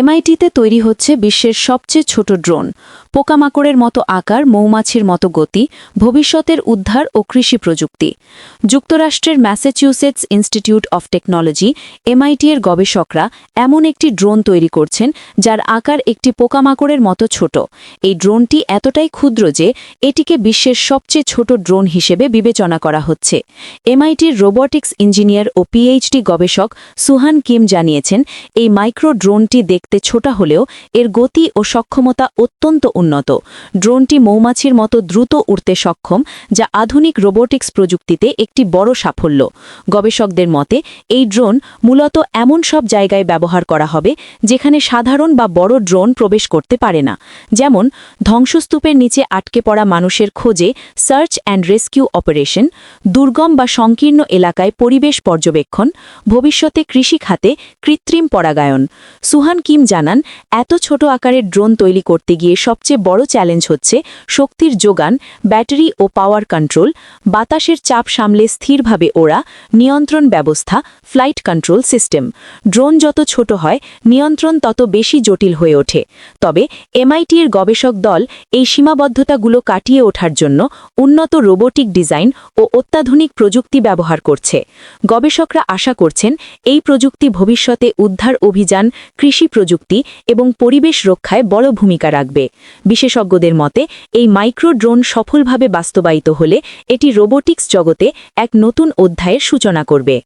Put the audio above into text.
এমআইটিতে তৈরি হচ্ছে বিশ্বের সবচেয়ে ছোট ড্রোন। পোকামাকড়ের মতো আকার, মৌমাছির মতো গতি, ভবিষ্যতের উদ্ধার ও কৃষি প্রযুক্তি। যুক্তরাষ্ট্রের Massachusetts Institute of Technology MIT এর গবেষকরা এমন একটি ড্রোন তৈরি করছেন, যার আকার একটি পোকামাকড়ের মতো ছোট। এই ড্রোনটি এতটাই ক্ষুদ্র যে এটিকে বিশ্বের সবচেয়ে ছোট ড্রোন হিসেবে বিবেচনা করা হচ্ছে। এমআইটির রোবটিক্স ইঞ্জিনিয়ার ও পিএইচডি গবেষক সুহান কিম জানিয়েছেন, এই মাইক্রো ড্রোনটি দেখতে ছোট হলেও এর গতি ও সক্ষমতা অত্যন্ত উন্নত। ড্রোনটি মৌমাছির মতো দ্রুত উড়তে সক্ষম, যা আধুনিক রোবোটিক্স প্রযুক্তিতে একটি বড় সাফল্য। গবেষকদের মতে, এই ড্রোন মূলত এমন সব জায়গায় ব্যবহার করা হবে, যেখানে সাধারণ বা বড় ড্রোন প্রবেশ করতে পারে না। যেমন, ধ্বংসস্তূপের নিচে আটকে পড়া মানুষের খোঁজে সার্চ অ্যান্ড রেস্কিউ অপারেশন, দুর্গম বা সংকীর্ণ এলাকায় পরিবেশ পর্যবেক্ষণ, ভবিষ্যতে কৃষি খাতে কৃত্রিম পরাগায়ন। সুহান কিম জানান, এত ছোট আকারের ড্রোন তৈরি করতে গিয়ে সবচেয়ে বড় চ্যালেঞ্জ হচ্ছে শক্তির যোগান, ব্যাটারি ও পাওয়ার কন্ট্রোল, বাতাসের চাপ সামলে স্থিরভাবে ওড়া, নিয়ন্ত্রণ ব্যবস্থা, ফ্লাইট কন্ট্রোল সিস্টেম। ড্রোন যত ছোট হয়, নিয়ন্ত্রণ তত বেশি জটিল হয়ে ওঠে। তবে এমআইটির গবেষক দল এই সীমাবদ্ধতাগুলো কাটিয়ে ওঠার জন্য উন্নত রোবোটিক ডিজাইন ও অত্যাধুনিক প্রযুক্তি ব্যবহার করছে। গবেষকরা আশা করছেন, এই প্রযুক্তি ভবিষ্যতে উদ্ধার অভিযান, কৃষি প্রযুক্তি এবং পরিবেশ রক্ষায় বড় ভূমিকা রাখবে। বিশেষজ্ঞদের মতে, এই মাইক্রো ড্রোন সফলভাবে বাস্তবায়িত হলে এটি রোবোটিক্স জগতে এক নতুন অধ্যায়ের সূচনা করবে।